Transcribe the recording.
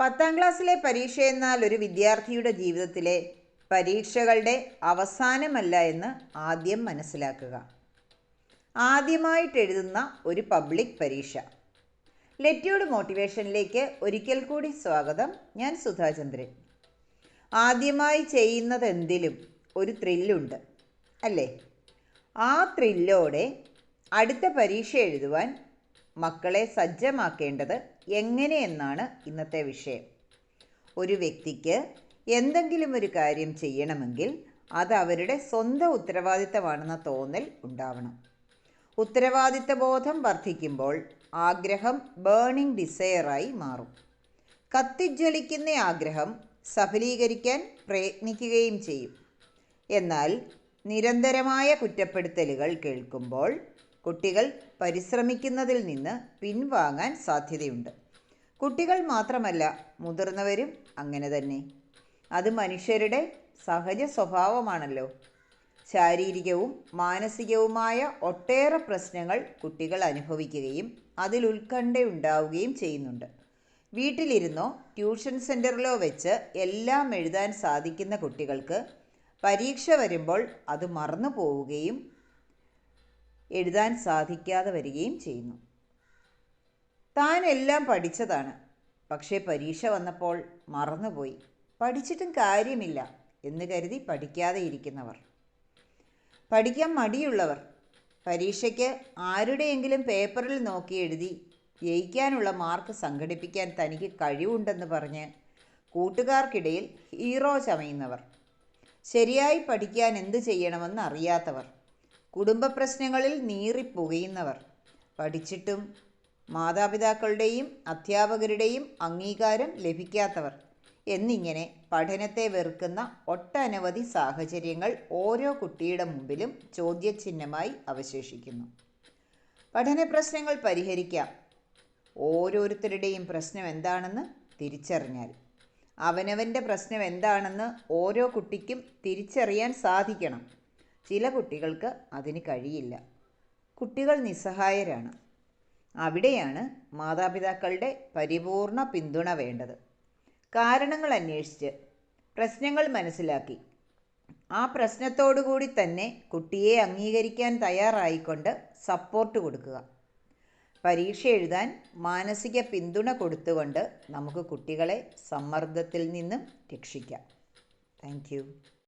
പത്താം ക്ലാസ്സിലെ പരീക്ഷ എന്നാൽ ഒരു വിദ്യാർത്ഥിയുടെ ജീവിതത്തിലെ പരീക്ഷകളുടെ അവസാനമല്ല എന്ന് ആദ്യം മനസ്സിലാക്കുക. ആദ്യമായിട്ട് എഴുതുന്ന ഒരു പബ്ലിക് പരീക്ഷ. ലെറ്റ്യൂഡ് മോട്ടിവേഷനിലേക്ക് ഒരിക്കൽ കൂടി സ്വാഗതം. ഞാൻ സുധാചന്ദ്രൻ ആദ്യമായി ചെയ്യുന്നതെന്തിലും ഒരു ത്രില്ലുണ്ട് അല്ലേ? ആ ത്രില്ലോടെ അടുത്ത പരീക്ഷ എഴുതുവാൻ മക്കളെ സജ്ജമാക്കേണ്ടത് എങ്ങനെയെന്നാണ് ഇന്നത്തെ വിഷയം. ഒരു വ്യക്തിക്ക് എന്തെങ്കിലും ഒരു കാര്യം ചെയ്യണമെങ്കിൽ അത് അവരുടെ സ്വന്തം ഉത്തരവാദിത്തമാണെന്ന തോന്നൽ ഉണ്ടാവണം. ഉത്തരവാദിത്ത ബോധം വർദ്ധിക്കുമ്പോൾ ആഗ്രഹം ബേണിംഗ് ഡിസയറായി മാറും. കത്തിജ്വലിക്കുന്ന ആഗ്രഹം സഫലീകരിക്കാൻ പ്രയത്നിക്കുകയും ചെയ്യും. എന്നാൽ നിരന്തരമായ കുറ്റപ്പെടുത്തലുകൾ കേൾക്കുമ്പോൾ കുട്ടികൾ പരിശ്രമിക്കുന്നതിൽ നിന്ന് പിൻവാങ്ങാൻ സാധ്യതയുണ്ട്. കുട്ടികൾ മാത്രമല്ല മുതിർന്നവരും അങ്ങനെ തന്നെ. അത് മനുഷ്യരുടെ സഹജ സ്വഭാവമാണല്ലോ. ശാരീരികവും മാനസികവുമായ ഒട്ടേറെ പ്രശ്നങ്ങൾ കുട്ടികൾ അനുഭവിക്കുകയും അതിൽ ഉത്കണ്ഠയുണ്ടാവുകയും ചെയ്യുന്നുണ്ട്. വീട്ടിലിരുന്നോ ട്യൂഷൻ സെന്ററിലോ വെച്ച് എല്ലാം എഴുതാൻ സാധിക്കുന്ന കുട്ടികൾക്ക് പരീക്ഷ വരുമ്പോൾ അത് മറന്നു പോവുകയും എഴുതാൻ സാധിക്കാതെ വരികയും ചെയ്യുന്നു. താൻ എല്ലാം പഠിച്ചതാണ്. പക്ഷേ പരീക്ഷ വന്നപ്പോൾ മറന്നുപോയി. പഠിച്ചിട്ടും കാര്യമില്ല എന്ന് കരുതി പഠിക്കാതെ ഇരിക്കുന്നവർ. പഠിക്കാൻ മടിയുള്ളവർ. പരീക്ഷയ്ക്ക് ആരുടെയെങ്കിലും പേപ്പറിൽ നോക്കി എഴുതി ജയിക്കാനുള്ള മാർക്ക് സംഘടിപ്പിക്കാൻ തനിക്ക് കഴിവുണ്ടെന്ന് പറഞ്ഞ് കൂട്ടുകാർക്കിടയിൽ ഹീറോ ചമയുന്നവർ. ശരിയായി പഠിക്കാൻ എന്ത് ചെയ്യണമെന്ന് അറിയാത്തവർ. കുടുംബ പ്രശ്നങ്ങളിൽ നീറിപ്പുകയുന്നവർ. പഠിച്ചിട്ടും മാതാപിതാക്കളുടെയും അധ്യാപകരുടെയും അംഗീകാരം ലഭിക്കാത്തവർ എന്നിങ്ങനെ പഠനത്തെ വെറുക്കുന്ന ഒട്ടനവധി സാഹചര്യങ്ങൾ ഓരോ കുട്ടിയുടെ മുമ്പിലും ചോദ്യചിഹ്നമായി അവശേഷിക്കുന്നു. പഠന പ്രശ്നങ്ങൾ പരിഹരിക്കാം. ഓരോരുത്തരുടെയും പ്രശ്നം എന്താണെന്ന് തിരിച്ചറിഞ്ഞാൽ. അവനവന്റെ പ്രശ്നം എന്താണെന്ന് ഓരോ കുട്ടിക്കും തിരിച്ചറിയാൻ സാധിക്കണം. ചില കുട്ടികൾക്ക് അതിന് കഴിയില്ല. കുട്ടികൾ നിസ്സഹായരാണ്. അവിടെയാണ് മാതാപിതാക്കളുടെ പരിപൂർണ പിന്തുണ വേണ്ടത്. കാരണങ്ങൾ അന്വേഷിച്ച് പ്രശ്നങ്ങൾ മനസ്സിലാക്കി. ആ പ്രശ്നത്തോടുകൂടി തന്നെ കുട്ടിയെ അംഗീകരിക്കാൻ തയ്യാറായിക്കൊണ്ട് സപ്പോർട്ട് കൊടുക്കുക. പരീക്ഷ എഴുതാൻ മാനസിക പിന്തുണ കൊടുത്തുകൊണ്ട് നമുക്ക് കുട്ടികളെ സമ്മർദ്ദത്തിൽ നിന്നും രക്ഷിക്കാം. താങ്ക്